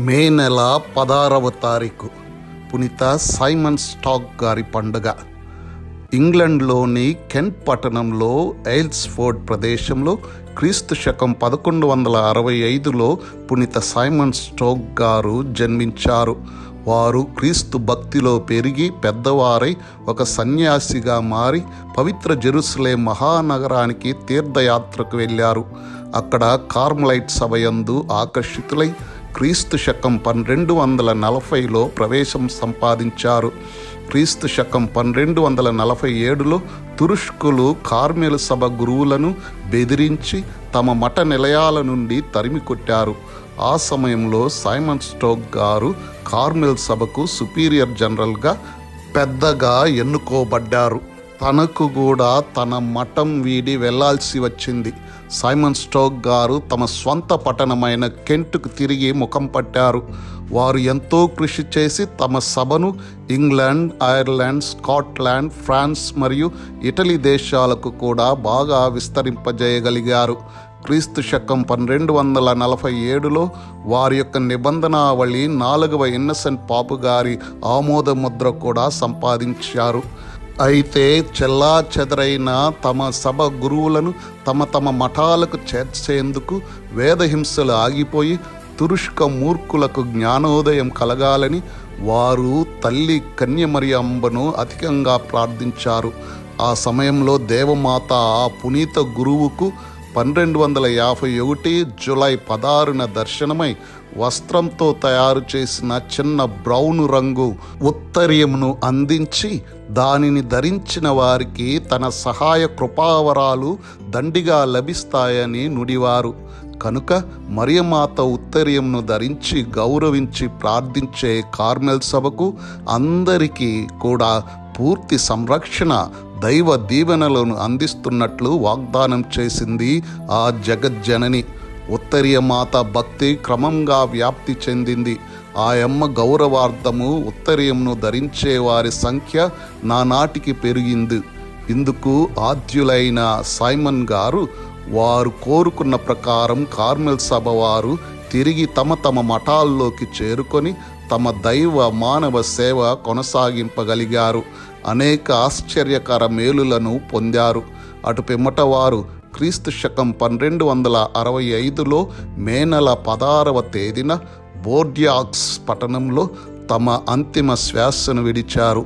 మే నెల పదహారవ తారీఖు. పునీత సైమన్ స్టాక్ గారి పండుగ. ఇంగ్లండ్లోని కెంట్ పట్టణంలో ఎయిల్స్ఫోర్డ్ ప్రదేశంలో క్రీస్తు శకం పదకొండు వందల అరవై ఐదులో పునీత సైమన్ స్టోక్ గారు జన్మించారు. వారు క్రీస్తు భక్తిలో పెరిగి పెద్దవారై ఒక సన్యాసిగా మారి పవిత్ర జెరూసలేం మహానగరానికి తీర్థయాత్రకు వెళ్ళారు. అక్కడ కార్మలైట్ సభయందు ఆకర్షితులై క్రీస్తు శకం పన్నెండు వందల నలభైలో ప్రవేశం సంపాదించారు. క్రీస్తు శకం పన్నెండు వందల నలభై ఏడులో తురుష్కులు కార్మెల్ సభ గురువులను బెదిరించి తమ మఠ నిలయాల నుండి తరిమి కొట్టారు. ఆ సమయంలో సైమన్ స్టోక్ గారు కార్మెల్ సభకు సుపీరియర్ జనరల్గా పెద్దగా ఎన్నుకోబడ్డారు. తనకు కూడా తన మఠం వీడి వెళ్ళాల్సి వచ్చింది. సైమన్ స్టోక్ గారు తమ స్వంత పట్టణమైన కెంట్కు తిరిగి ముఖం పట్టారు. వారు ఎంతో కృషి చేసి తమ సభను ఇంగ్లాండ్ ఐర్లాండ్ స్కాట్లాండ్ ఫ్రాన్స్ మరియు ఇటలీ దేశాలకు కూడా బాగా విస్తరింపజేయగలిగారు. క్రీస్తు శకం పన్నెండు వందల నలభై ఏడులో వారి యొక్క నిబంధనావళి నాలుగవ ఇన్నసెంట్ పాపు గారి ఆమోద ముద్ర కూడా సంపాదించారు. అయితే చెల్లా చెదరైన తమ సభ గురువులను తమ తమ మఠాలకు చేర్చేందుకు వేదహింసలు ఆగిపోయి తురుష్క మూర్ఖులకు జ్ఞానోదయం కలగాలని వారు తల్లి కన్యమరి అంబను అధికంగా ప్రార్థించారు. ఆ సమయంలో దేవమాత ఆ పునీత గురువుకు పన్నెండు వందల యాభై ఒకటి జులై పదహారున దర్శనమై వస్త్రంతో తయారు చేసిన చిన్న బ్రౌన్ రంగు ఉత్తర్యమును అందించి దానిని ధరించిన వారికి తన సహాయ కృపావరాలు దండిగా లభిస్తాయని నుడివారు. కనుక మరియమాత ఉత్తర్యంను ధరించి గౌరవించి ప్రార్థించే కార్మెల్ సభకు అందరికీ కూడా పూర్తి సంరక్షణ దైవ దీవెనలను అందిస్తున్నట్లు వాగ్దానం చేసింది ఆ జగజ్జనని. ఉత్తరీయ మాత భక్తి క్రమంగా వ్యాప్తి చెందింది. ఆయమ్మ గౌరవార్థము ఉత్తరీయంను ధరించే వారి సంఖ్య నానాటికి పెరిగింది. ఇందుకు ఆద్యులైన సైమన్ గారు వారు కోరుకున్న ప్రకారం కార్మెల్ సభ వారు తిరిగి తమ తమ మఠాల్లోకి చేరుకొని తమ దైవ మానవ సేవ కొనసాగింపగలిగారు. అనేక ఆశ్చర్యకర మేలులను పొందారు. అటు పిమ్మట వారు క్రీస్తు శకం పన్నెండు వందల అరవై ఐదులో మే నెల పదహారవ తేదీన బోర్డియాక్స్ పట్టణంలో తమ అంతిమ శ్వాసను విడిచారు.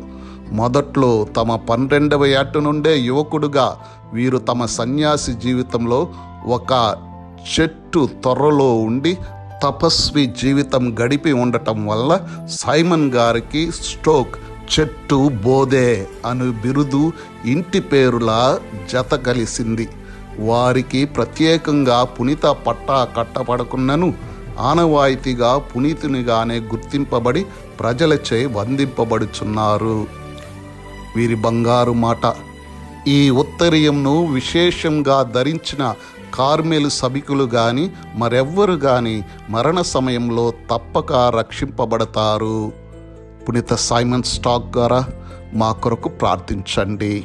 మొదట్లో తమ పన్నెండవ ఏట నుండే యువకుడుగా వీరు తమ సన్యాసి జీవితంలో ఒక చెట్టు త్వరలో ఉండి తపస్వి జీవితం గడిపి ఉండటం వల్ల సైమన్ గారికి స్ట్రోక్ చెట్టు బోధే అను బిరుదు ఇంటి పేరులా జత కలిసింది వారికి ప్రత్యేకంగా పునీత పట్టా కట్టపడకున్నను ఆనవాయితీగా పునీతునిగానే గుర్తింపబడి ప్రజలచే వందింపబడుచున్నారు. వీరి బంగారు మాట ఈ ఉత్తరీయంను విశేషంగా ధరించిన కార్మెలు సభికులు గాని మరెవ్వరు గాని మరణ సమయంలో తప్పక రక్షింపబడతారు. పునీత సైమన్ స్టాక్ ద్వారా మా కొరకు ప్రార్థించండి.